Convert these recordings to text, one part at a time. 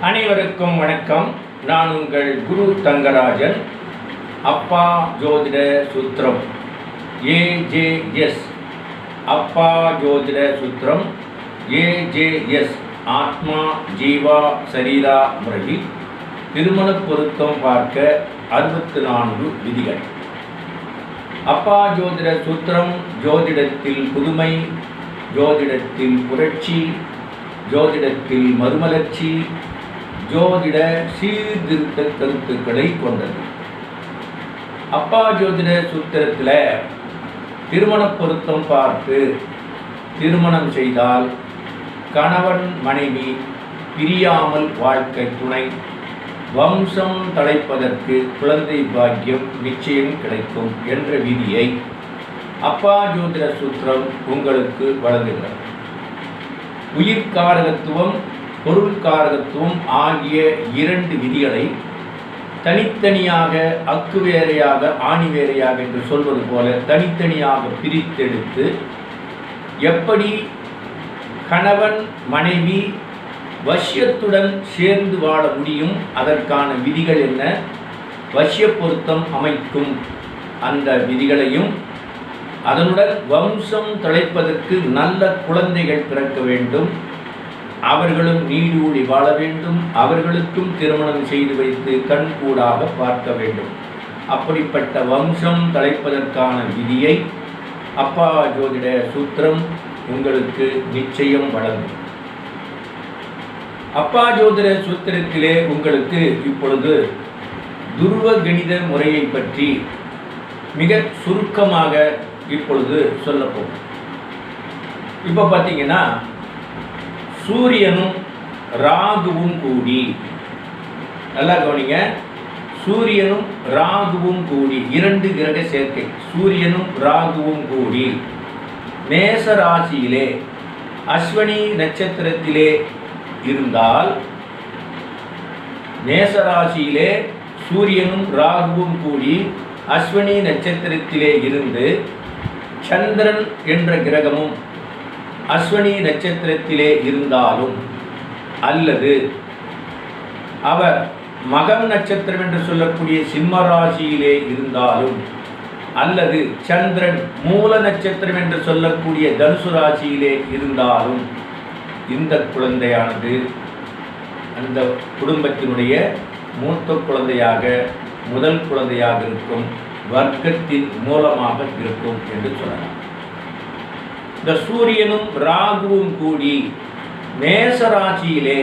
அனைவருக்கும் வணக்கம். நான் உங்கள் குரு தங்கராஜன். அப்பா ஜோதிட சூத்திரம். ஏஜேஎஸ் அப்பா ஜோதிட சூத்திரம். ஏஜேஎஸ் ஆத்மா ஜீவா சரீரா முறையில் திருமண பொருத்தம் பார்க்க அறுபத்து நான்கு விதிகள். அப்பா ஜோதிட சூத்திரம் ஜோதிடத்தில் புதுமை ஜோதிடத்தில் புரட்சி ஜோதிடத்தில் மறுமலர்ச்சி ஜோதிட சீர்திருத்த கருத்துக்களை கொண்டது. அப்பா ஜோதிட சூத்திரத்தில் திருமண பொருத்தம் பார்த்து திருமணம் செய்தால் கணவன் மனைவி பிரியாமல் வாழ்க்கை துணை வம்சம் தலைப்பதற்கு குழந்தை பாக்கியம் நிச்சயம் கிடைக்கும் என்ற விதியை அப்பா ஜோதிட சூத்திரம் உங்களுக்கு வழங்குகிறது. உயிர்காரகத்துவம் பொருள்காரகத்துவம் ஆகிய இரண்டு விதிகளை தனித்தனியாக அக்கு வேறையாக ஆணி வேறையாக என்று சொல்வது போல தனித்தனியாக பிரித்தெடுத்து எப்படி கணவன் மனைவி வசியத்துடன் சேர்ந்து வாழ முடியும்? அதற்கான விதிகள் என்ன? வசிய பொருத்தம் அமைக்கும் அந்த விதிகளையும் அதனுடன் வம்சம் தொலைப்பதற்கு நல்ல குழந்தைகள் பிறக்க வேண்டும். அவர்களும் நீடூழி வாழ வேண்டும். அவர்களுக்கும் திருமணம் செய்து வைத்து கண்கூடாக பார்க்க வேண்டும். அப்படிப்பட்ட வம்சம் தலைப்பதற்கான விதியை அப்பா ஜோதிட சூத்திரம் உங்களுக்கு நிச்சயம் வழங்கும். அப்பா ஜோதிட சூத்திரத்திலே உங்களுக்கு இப்பொழுது துருவ கணித முறையை பற்றி மிக சுருக்கமாக இப்பொழுது சொல்லப்போகும் இப்போ பார்த்தீங்கன்னா சூரியனும் ராகுவும் கூடி. நல்லா கவனிங்க. சூரியனும் ராகுவும் கூடி. இரண்டு கிரக சேர்க்கை. சூரியனும் ராகுவும் கூடி. மேச ராசியிலே அஸ்வனி நட்சத்திரத்திலே இருந்தால் மேச ராசியிலே சூரியனும் ராகுவும் கூடி அஸ்வினி நட்சத்திரத்திலே இருந்து சந்திரன் என்ற கிரகமும் அஸ்வினி நட்சத்திரத்திலே இருந்தாலும் அல்லது அவர் மகம் நட்சத்திரம் என்று சொல்லக்கூடிய சிம்ம ராசியிலே இருந்தாலும் அல்லது சந்திரன் மூல நட்சத்திரம் என்று சொல்லக்கூடிய தனுசு ராசியிலே இருந்தாலும் இந்த குழந்தையானது அந்த குடும்பத்தினுடைய மூத்த குழந்தையாக முதல் குழந்தையாக இருக்கும் வர்க்கத்தின் மூலமாக இருக்கும் என்று சொல்லலாம். இந்த சூரியனும் ராகுவும் கூடி மேசராசியிலே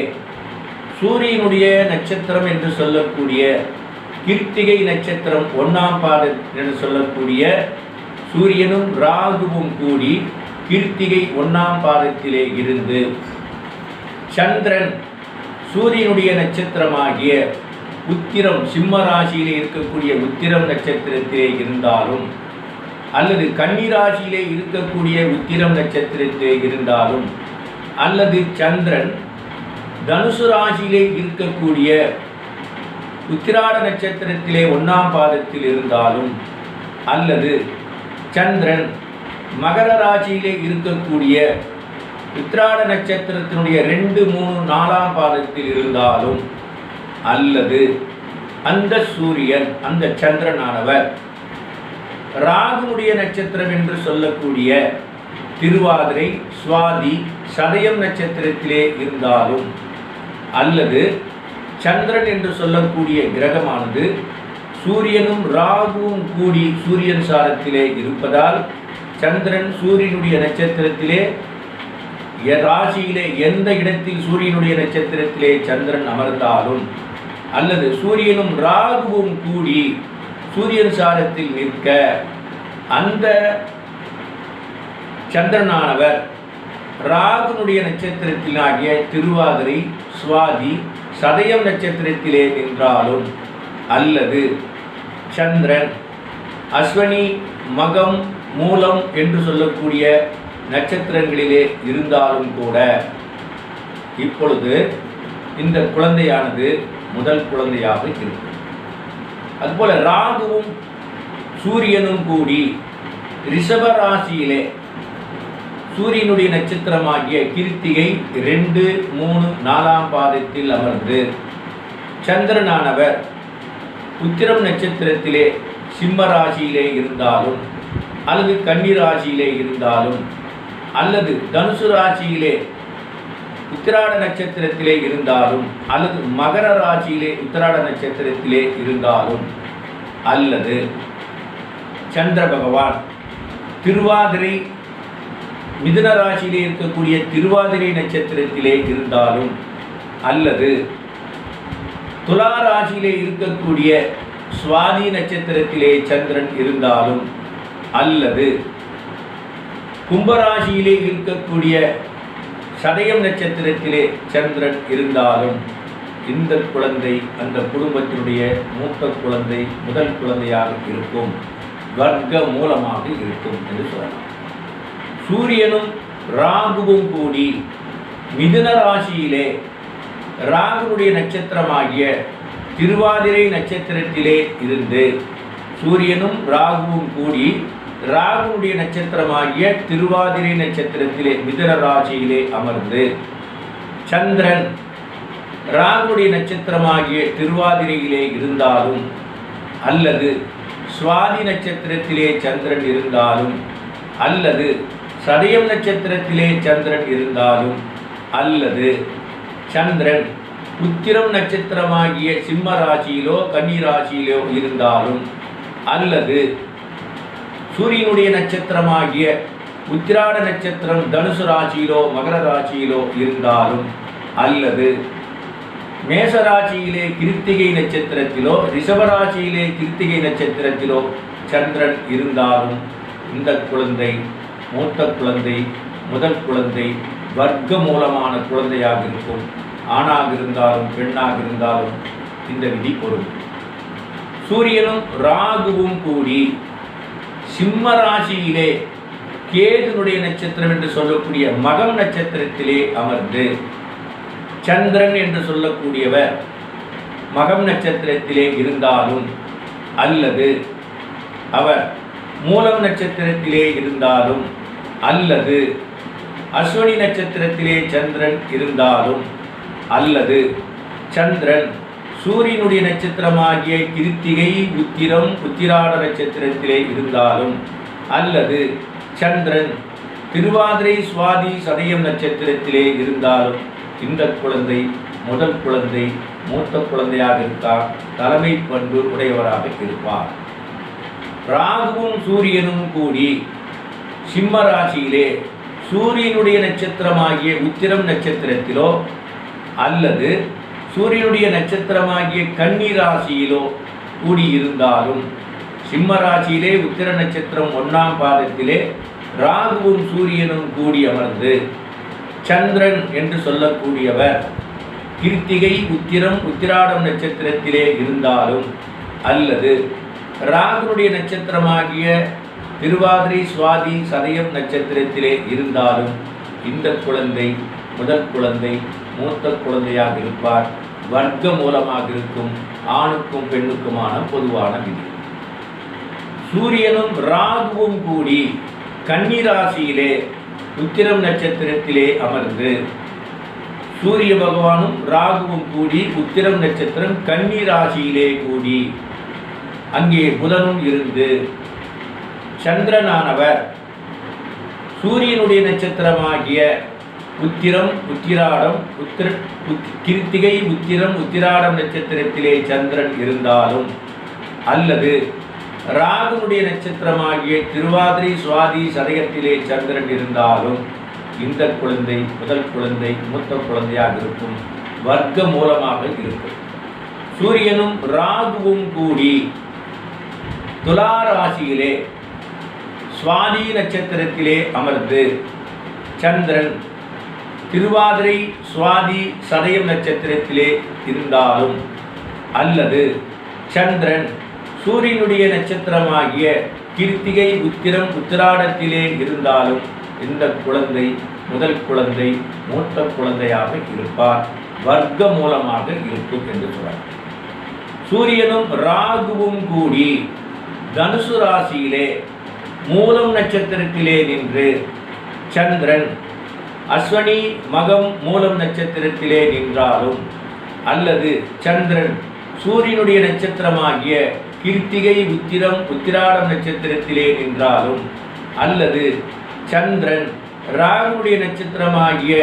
சூரியனுடைய நட்சத்திரம் என்று சொல்லக்கூடிய கிருத்திகை நட்சத்திரம் ஒன்றாம் பாதம் என்று சொல்லக்கூடிய சூரியனும் ராகுவும் கூடி கிருத்திகை ஒன்றாம் பாதத்திலே இருந்து சந்திரன் சூரியனுடைய நட்சத்திரமாகிய உத்திரம் சிம்ம ராசியிலே இருக்கக்கூடிய உத்திரம் நட்சத்திரத்திலே இருந்தாலும் அல்லது கன்னிராசியிலே இருக்கக்கூடிய உத்திரம் நட்சத்திரத்திலே இருந்தாலும் அல்லது சந்திரன் தனுசு ராசியிலே இருக்கக்கூடிய உத்திராட நட்சத்திரத்திலே ஒன்றாம் பாதத்தில் இருந்தாலும் அல்லது சந்திரன் மகர ராசியிலே இருக்கக்கூடிய உத்திராட நட்சத்திரத்தினுடைய ரெண்டு மூணு நாலாம் பாதத்தில் இருந்தாலும் அல்லது அந்த சூரியன் அந்த சந்திரனானவர் ராகுனுடைய நட்சத்திரம் என்று சொல்லக்கூடிய திருவாதிரை சுவாதி சதயம் நட்சத்திரத்திலே இருந்தாலும் அல்லது சந்திரன் என்று சொல்லக்கூடிய கிரகமானது சூரியனும் ராகுவும் கூடி சூரியன் சாரத்திலே இருப்பதால் சந்திரன் சூரியனுடைய நட்சத்திரத்திலே ராசியிலே எந்த இடத்தில் சூரியனுடைய நட்சத்திரத்திலே சந்திரன் அமர்ந்தாலும் அல்லது சூரியனும் ராகுவும் கூடி சூரியன் சாரத்தில் நிற்க அந்த சந்திரனானவர் ராகுனுடைய நட்சத்திரத்திலாகிய திருவாதிரை சுவாதி சதயம் நட்சத்திரத்திலே நின்றாலும் அல்லது சந்திரன் அஸ்வனி மகம் மூலம் என்று சொல்லக்கூடிய நட்சத்திரங்களிலே இருந்தாலும் கூட இப்பொழுது இந்த குழந்தையானது முதல் குழந்தையாக இருக்கும். அதுபோல் ராகுவும் சூரியனும் கூடி ரிஷபராசியிலே சூரியனுடைய நட்சத்திரமாகிய கிருத்திகை ரெண்டு மூணு நாலாம் பாதத்தில் அமர்ந்து சந்திரனானவர் உத்திரம் நட்சத்திரத்திலே சிம்ம ராசியிலே இருந்தாலும் அல்லது கன்னி ராசியிலே இருந்தாலும் அல்லது தனுசு ராசியிலே உத்திராட நட்சத்திரத்திலே இருந்தாலும் அல்லது மகர ராசியிலே உத்திராட நட்சத்திரத்திலே இருந்தாலும் அல்லது சந்திர பகவான். திருவாதிரை மிதுன ராசியிலே இருக்கக்கூடிய திருவாதிரை நட்சத்திரத்திலே இருந்தாலும் அல்லது துலா ராசியிலே இருக்கக்கூடிய சுவாதி நட்சத்திரத்திலே சந்திரன் இருந்தாலும் அல்லது கும்பராசியிலே இருக்கக்கூடிய சதயம் நட்சத்திரத்திலே சந்திரன் இருந்தாலும் இந்த குழந்தை அந்த குடும்பத்தினுடைய மூத்த குழந்தை முதல் குழந்தையாக இருக்கும். வர்க்க மூலமாக இருக்கும் என்று சொல்லலாம். சூரியனும் ராகுவும் கூடி மிதுன ராசியிலே ராகுனுடைய நட்சத்திரமாகிய திருவாதிரை நட்சத்திரத்திலே இருந்து சூரியனும் ராகுவும் கூடி ராகுனுடைய நட்சத்திரமாகிய திருவாதிரை நட்சத்திரத்திலே மிதுன ராசியிலே அமர்ந்து சந்திரன் ராகுனுடைய நட்சத்திரமாகிய திருவாதிரையிலே இருந்தாலும் அல்லது சுவாதி நட்சத்திரத்திலே சந்திரன் இருந்தாலும் அல்லது சதயம் நட்சத்திரத்திலே சந்திரன் இருந்தாலும் அல்லது சந்திரன் உத்திரம் நட்சத்திரமாகிய சிம்ம ராசியிலோ கன்னி ராசியிலோ இருந்தாலும் அல்லது சூரியனுடைய நட்சத்திரமாகிய உத்திராட நட்சத்திரம் தனுசு ராசியிலோ மகர ராசியிலோ இருந்தாலும் அல்லது மேசராசியிலே கிருத்திகை நட்சத்திரத்திலோ ரிஷபராசியிலே கிருத்திகை நட்சத்திரத்திலோ சந்திரன் இருந்தாலும் இந்த குழந்தை மூத்த குழந்தை முதல் குழந்தை வர்க்க மூலமான குழந்தையாக இருக்கும். ஆணாக இருந்தாலும் பெண்ணாக இருந்தாலும் இந்த விதி பொருள். சூரியனும் ராகுவும் கூடி சிம்ம ராசியிலே கேதுனுடைய நட்சத்திரம் என்று சொல்லக்கூடிய மகம் நட்சத்திரத்திலே அமர்ந்து சந்திரன் என்று சொல்லக்கூடியவர் மகம் நட்சத்திரத்திலே இருந்தாலும் அல்லது அவர் மூலம் நட்சத்திரத்திலே இருந்தாலும் அல்லது அஸ்வினி நட்சத்திரத்திலே சந்திரன் இருந்தாலும் அல்லது சந்திரன் சூரியனுடைய நட்சத்திரமாகிய கிருத்திகை உத்திரம் உத்திராட நட்சத்திரத்திலே இருந்தாலும் அல்லது சந்திரன் திருவாதிரை சுவாதி சதயம் நட்சத்திரத்திலே இருந்தாலும் இந்த குழந்தை முதல் குழந்தை மூத்த குழந்தையாக இருக்கார் தலைமை பண்பு உடையவராக இருப்பார். ராகுவும் சூரியனும் கூடி சிம்ம ராசியிலே சூரியனுடைய நட்சத்திரமாகிய உத்திரம் நட்சத்திரத்திலோ அல்லது சூரியனுடைய நட்சத்திரமாகிய கன்னி ராசியிலோ கூடியிருந்தாலும் சிம்ம ராசியிலே உத்திர நட்சத்திரம் ஒன்றாம் பாதத்திலே ராகுவும் சூரியனும் கூடி அமர்ந்து சந்திரன் என்று சொல்லக்கூடியவர். கிருத்திகை உத்திரம் உத்திராடம் நட்சத்திரத்திலே இருந்தாலும் அல்லது ராகுனுடைய நட்சத்திரமாகிய திருவாதிரை சுவாதி சதயம் நட்சத்திரத்திலே இருந்தாலும் இந்த குழந்தை முதல் குழந்தை மூத்த குழந்தையாக இருப்பார். வர்க்க மூலமாக இருக்கும் ஆணுக்கும் பெண்ணுக்குமான பொதுவான விதி. சூரியனும் ராகுவும் கூடி கன்னி ராசியிலே உத்திரம் நட்சத்திரத்திலே அமர்ந்து சூரிய பகவானும் ராகுவும் கூடி உத்திரம் நட்சத்திரம் கன்னி ராசியிலே கூடி அங்கே புதனும் இருந்து சந்திரனானவர் சூரியனுடைய நட்சத்திரமாகிய உத்திரம் உத்திராடம் உத்திர கிருத்திகை உத்திரம் உத்திராடம் நட்சத்திரத்திலே சந்திரன் இருந்தாலும் அல்லது ராகுனுடைய நட்சத்திரமாகிய திருவாதிரை சுவாதி சதயத்திலே சந்திரன் இருந்தாலும் இந்த குழந்தை முதல் குழந்தை மூத்த குழந்தையாக இருக்கும் வர்க்க மூலமாக இருக்கும். சூரியனும் ராகுவும் கூடி துலா ராசியிலே சுவாதி நட்சத்திரத்திலே அமர்ந்து சந்திரன் திருவாதிரை சுவாதி சதயம் நட்சத்திரத்திலே இருந்தாலும் அல்லது சந்திரன் சூரியனுடைய நட்சத்திரமாகிய கிருத்திகை உத்திரம் உத்திராடத்திலே இருந்தாலும் இந்த குழந்தை முதல் குழந்தை மூத்த குழந்தையாக இருப்பார். வர்க்க மூலமாக இருக்கும் என்று சொல்றார் சூரியனும் ராகுவும் கூடி தனுசு ராசியிலே மூலம் நட்சத்திரத்திலே நின்று சந்திரன் அஸ்வனி மகம் மூலம் நட்சத்திரத்திலே நின்றாலும் அல்லது சந்திரன் சூரியனுடைய நட்சத்திரமாகிய கிருத்திகை உத்திரம் உத்திராடம் நட்சத்திரத்திலே நின்றாலும் அல்லது சந்திரன் ராகுடைய நட்சத்திரமாகிய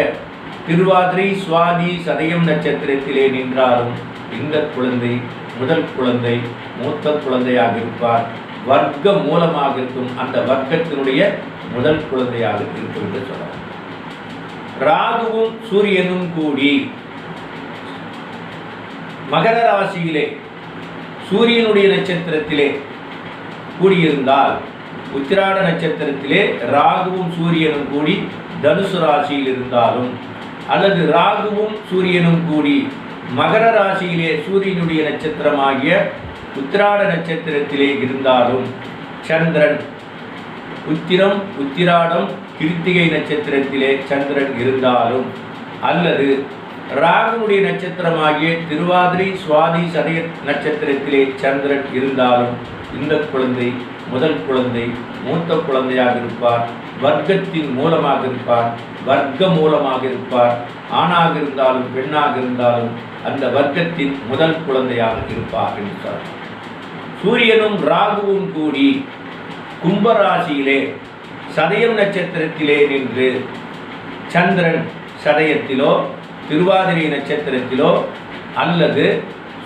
திருவாதிரை சுவாதி சதயம் நட்சத்திரத்திலே நின்றாலும் இந்த குழந்தை முதல் குழந்தை மூத்த குழந்தையாக இருப்பார். வர்க்க மூலமாக இருக்கும் அந்த வர்க்கத்தினுடைய முதல் குழந்தையாக இருக்கும் என்று சொல்லலாம். ராகுவும் சூரியனும் கூடி மகர ராசியிலே சூரியனுடைய நட்சத்திரத்திலே கூடியிருந்தால் உத்திராட நட்சத்திரத்திலே ராகுவும் சூரியனும் கூடி தனுசு ராசியில் இருந்தாலும் அல்லது ராகுவும் சூரியனும் கூடி மகர ராசியிலே சூரியனுடைய நட்சத்திரமாகிய உத்திராட நட்சத்திரத்திலே இருந்தாலும் சந்திரன் உத்திரம் உத்திராடம் கிருத்திகை நட்சத்திரத்திலே சந்திரன் இருந்தாலும் அல்லது ராகுனுடைய நட்சத்திரமாகிய திருவாதிரை சுவாதி சதய நட்சத்திரத்திலே சந்திரன் இருந்தாலும் இந்த குழந்தை முதல் குழந்தை மூத்த குழந்தையாக இருப்பார் வர்க்கத்தின் மூலமாக இருப்பார் வர்க்க மூலமாக இருப்பார். ஆணாக இருந்தாலும் பெண்ணாக இருந்தாலும் அந்த வர்க்கத்தின் முதல் குழந்தையாக இருப்பார் என்றார் சூரியனும் ராகுவும் கூடி கும்பராசியிலே சதயம் நட்சத்திரத்திலே நின்று சந்திரன் சதயத்திலோ திருவாதிரை நட்சத்திரத்திலோ அல்லது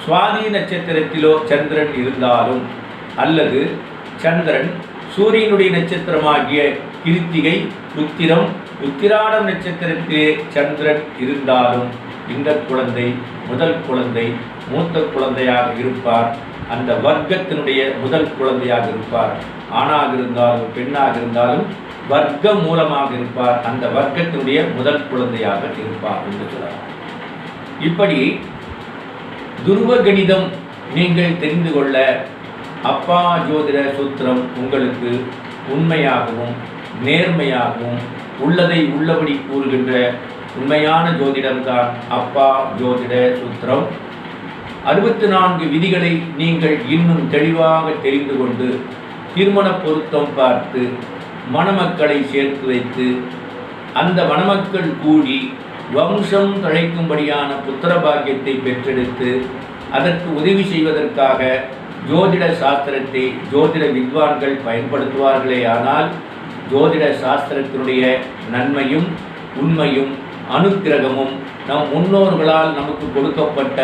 சுவாதி நட்சத்திரத்திலோ சந்திரன் இருந்தாலும் அல்லது சந்திரன் சூரியனுடைய நட்சத்திரமாகிய கிருத்திகை உத்திரம் உத்திராடம் நட்சத்திரத்திலே சந்திரன் இருந்தாலும் இந்த குழந்தை முதல் குழந்தை மூத்த குழந்தையாக இருப்பார். அந்த வர்க்கத்தினுடைய முதல் குழந்தையாக இருப்பார். ஆணாக இருந்தாலும் பெண்ணாக இருந்தாலும் வர்க்கம் மூலமாக இருப்பார். அந்த வர்க்கத்தினுடைய முதல் குழந்தையாக இருப்பார் என்று சொல்லலாம். இப்படி துருவ கணிதம் நீங்கள் தெரிந்து கொள்ள அப்பா ஜோதிட சூத்திரம் உங்களுக்கு உண்மையாகவும் நேர்மையாகவும் உள்ளதை உள்ளபடி கூறுகின்ற உண்மையான ஜோதிடம்தான் அப்பா ஜோதிட சூத்திரம். அறுபத்தி நான்கு விதிகளை நீங்கள் இன்னும் தெளிவாக தெரிந்து கொண்டு திருமண பொருத்தம் பார்த்து மணமக்களை சேர்த்து வைத்து அந்த மணமக்கள் கூடி வம்சம் தழைக்கும்படியான புத்திர பாக்கியத்தை பெற்றெடுத்து அதற்கு உதவி செய்வதற்காக ஜோதிட சாஸ்திரத்தை ஜோதிட வித்வான்கள் பயன்படுத்துவார்களே ஆனால் ஜோதிட சாஸ்திரத்தினுடைய நன்மையும் உண்மையும் அனுக்கிரகமும் நம் முன்னோர்களால் நமக்கு கொடுக்கப்பட்ட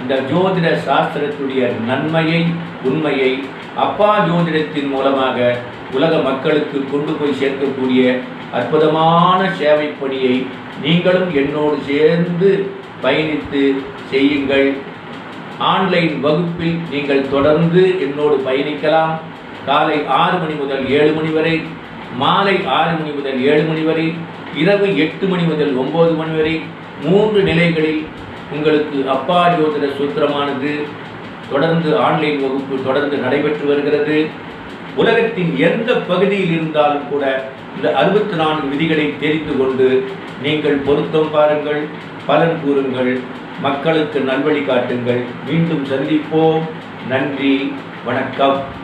இந்த ஜோதிட சாஸ்திரத்துடைய நன்மையை உண்மையை அப்பா ஜோதிடத்தின் மூலமாக உலக மக்களுக்கு கொண்டு போய் சேர்க்கக்கூடிய அற்புதமான சேவை பணியை நீங்களும் என்னோடு சேர்ந்து பயணித்து செய்யுங்கள். ஆன்லைன் வகுப்பில் நீங்கள் தொடர்ந்து என்னோடு பயணிக்கலாம். காலை ஆறு மணி முதல் ஏழு மணி வரை மாலை ஆறு மணி முதல் ஏழு மணி வரை இரவு எட்டு மணி முதல் ஒம்பது மணி வரை மூன்று நிலைகளில் உங்களுக்கு அப்பா ஜோதிட சூத்திரமானது தொடர்ந்து ஆன்லைன் வகுப்பு தொடர்ந்து நடைபெற்று வருகிறது. உலகத்தின் எந்த பகுதியில் இருந்தாலும் கூட இந்த அறுபத்தி நான்கு விதிகளை தெரிந்து கொண்டு நீங்கள் பொருத்தம் பாருங்கள் பலன் கூறுங்கள் மக்களுக்கு நல்வழி காட்டுங்கள். மீண்டும் சந்திப்போம். நன்றி வணக்கம்.